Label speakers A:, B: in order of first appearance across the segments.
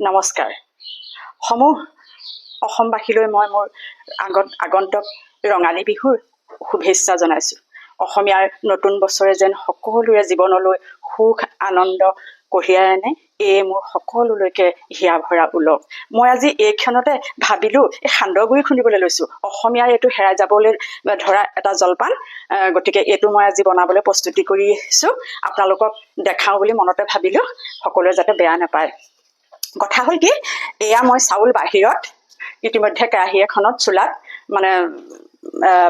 A: নমস্কাৰ। সমূহ অসমবাসীলৈ মই মোৰ আগত আগন্তক ৰঙালী বিহুৰ শুভেচ্ছা জনাইছোঁ। অসমীয়াৰ নতুন বছৰে যেন সকলোৰে জীৱনলৈ সুখ আনন্দ কঢ়িয়াই আনে এয়ে মোৰ সকলোলৈকে হিয়া ভৰা ওলক মই আজি এই ক্ষণতে ভাবিলোঁ এই সান্দহগুড়ি খুন্দিবলৈ লৈছোঁ। অসমীয়াৰ এইটো হেৰাই যাবলৈ ধৰা এটা জলপান গতিকে এইটো মই আজি বনাবলৈ প্ৰস্তুতি কৰি আহিছোঁ আপোনালোকক দেখাওঁ বুলি মনতে ভাবিলোঁ সকলোৱে যাতে বেয়া নাপায়। কথা হ'ল কি এয়া মই চাউল বাহিৰত ইতিমধ্যে কেৰাহী এখনত চোলাত মানে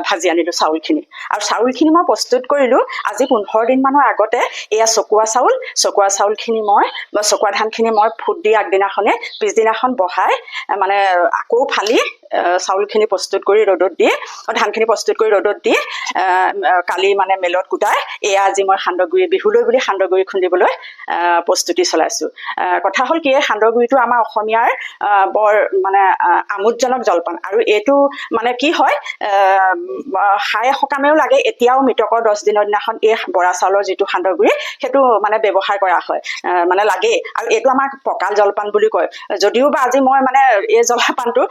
A: ভাজি আনিলোঁ চাউলখিনি। আৰু চাউলখিনি মই প্ৰস্তুত কৰিলোঁ। আজি পোন্ধৰ দিনমানৰ আগতে এয়া চকুৱা চাউল চকুৱা চাউলখিনি মই চকুৱা ধানখিনি মই ফুট দি আগদিনাখনে পিছদিনাখন বহাই মানে আকৌ ফালি চাউলখিনি প্ৰস্তুত কৰি ৰ'দত দি ধানখিনি প্ৰস্তুত কৰি ৰ'দত দি কালি মানে মেলত গোটাই এয়া আজি মই সান্দহগুড়ি বিহুলৈ বুলি সান্দহগুড়ি খুন্দিবলৈ প্ৰস্তুতি চলাইছোঁ। কথা হ'ল কি এই সান্দহগুড়িটো আমাৰ অসমীয়াৰ বৰ মানে আমোদজনক জলপান। আৰু এইটো মানে কি হয় আহ, খাই সকামেও লাগে। এতিয়াও মৃতকৰ দহ দিনৰ দিনাখন এই বৰা চাউলৰ যিটো সান্দহগুড়ি সেইটো মানে ব্যৱহাৰ কৰা হয়। মানে লাগেই আৰু এইটো আমাৰ পকাল জলপান বুলি কয়। যদিও বা আজি মই মানে এই জলপানটো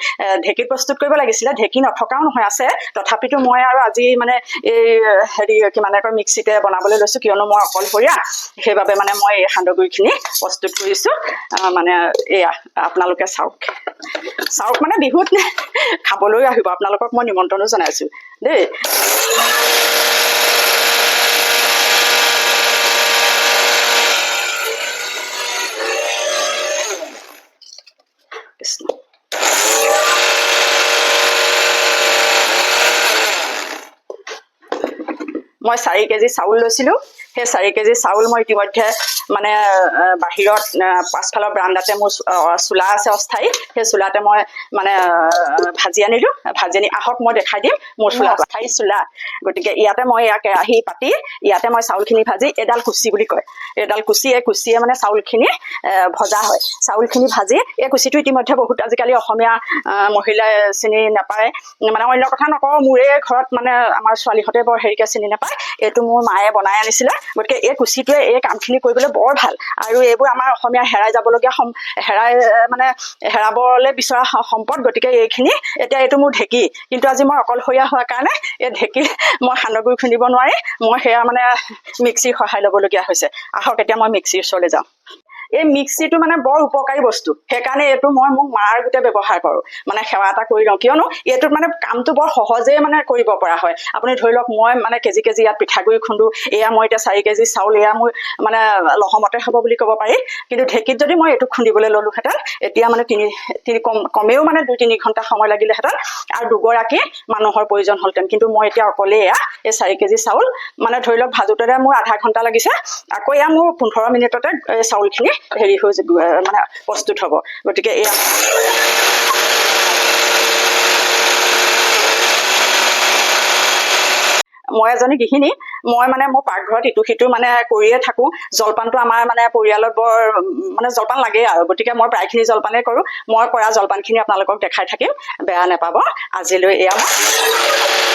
A: ঢেঁকীত প্ৰস্তুত কৰিব লাগিছিলে ঢেঁকী নথকাও নহয় আছে। তথাপিতো মই আৰু আজি মানে এই হেৰি কি মানে কয় মিক্সিতে বনাবলৈ লৈছোঁ কিয়নো মই অকলশৰীয়া। সেইবাবে মানে মই এই সান্দহগুড়িখিনি প্ৰস্তুত কৰিছোঁ। মানে এয়া আপোনালোকে চাওক। চাওক মানে বিহুত খাবলৈ আহিব। আপোনালোকক মই নিমন্ত্ৰণো জনাইছোঁ। দেই। মই চাৰি কেজি চাউল লৈছিলোঁ। সেই চাৰি কেজি চাউল মই ইতিমধ্যে মানে বাহিৰত পাছফালৰ ব্ৰাণ্ডাতে মোৰ চোলা আছে অস্থায়ী। সেই চোলাতে মই মানে ভাজি আনিলোঁ ভাজি আনি আহক মই দেখাই দিম মোৰ চোলা অস্থায়ী চোলা। গতিকে ইয়াতে মই এয়া কেৰাহী পাতি ইয়াতে মই চাউলখিনি ভাজি এডাল কুচি বুলি কয়। এডাল কুচি এই কুচিয়ে মানে চাউলখিনি ভজা হয়। চাউলখিনি ভাজি এই কুচিটো ইতিমধ্যে বহুত আজিকালি অসমীয়া মহিলাই চিনি নাপায়। মানে অন্য কথা নকওঁ মোৰে ঘৰত মানে আমাৰ ছোৱালীহঁতে বৰ হেৰিকে চিনি নাপায়। এইটো মোৰ মায়ে বনাই আনিছিলে। গতিকে এই কুচিটোৱে এই কামখিনি কৰিবলৈ বৰ ভাল। আৰু এইবোৰ আমাৰ অসমীয়া হেৰাই যাবলগীয়া হেৰাই মানে হেৰাবলৈ বিচৰা সম্পদ গতিকে এইখিনি এতিয়া এইটো মোৰ ঢেঁকী। কিন্তু আজি মই অকলশৰীয়া হোৱাৰ কাৰণে এই ঢেঁকী মই সান্দহগুড়ি খুন্দিব নোৱাৰি। মই সেয়া মানে মিক্সিৰ সহায় ল'বলগীয়া হৈছে। আহক এতিয়া মই মিক্সিৰ ওচৰলৈ যাওঁ। এই মিক্সিটো মানে বৰ উপকাৰী বস্তু। সেইকাৰণে এইটো মই মোক মাৰ গোটেই ব্যৱহাৰ কৰোঁ। মানে সেৱা এটা কৰি লওঁ। কিয়নো এইটোত মানে কামটো বৰ সহজেই মানে কৰিব পৰা হয়। আপুনি ধৰি লওক মই মানে কেজি কেজি ইয়াত পিঠাগুড়ি খুন্দো। এয়া মই এতিয়া চাৰি কেজি চাউল এয়া মোৰ মানে লহমতে হ'ব বুলি ক'ব পাৰি। কিন্তু ঢেঁকীত যদি মই এইটো খুন্দিবলৈ ল'লোহেঁতেন এতিয়া মানে তিনি তিনি কম কমেও মানে দুই তিনি ঘণ্টা সময় লাগিলেহেঁতেন আৰু দুগৰাকী মানুহৰ প্ৰয়োজন হ'লহেঁতেন। কিন্তু মই এতিয়া অকলে এয়া এই চাৰি কেজি চাউল মানে ধৰি লওক ভাজোঁতে মোৰ আধা ঘণ্টা লাগিছে। আকৌ এয়া মোৰ পোন্ধৰ মিনিটতে এই চাউলখিনি হেৰি হৈ যাব, মানে প্ৰস্তুত হ'ব। গতিকে এয়া মই এজনী গৃহিণী মই মানে মোৰ পাকঘৰত ইটো সিটো মানে কৰিয়ে থাকোঁ। জলপানটো আমাৰ মানে পৰিয়ালত বৰ মানে জলপান লাগেই আৰু। গতিকে মই প্ৰায়খিনি জলপানেই কৰোঁ। মই কৰা জলপানখিনি আপোনালোকক দেখাই থাকিম। বেয়া নাপাব। আজিলৈ এয়া মই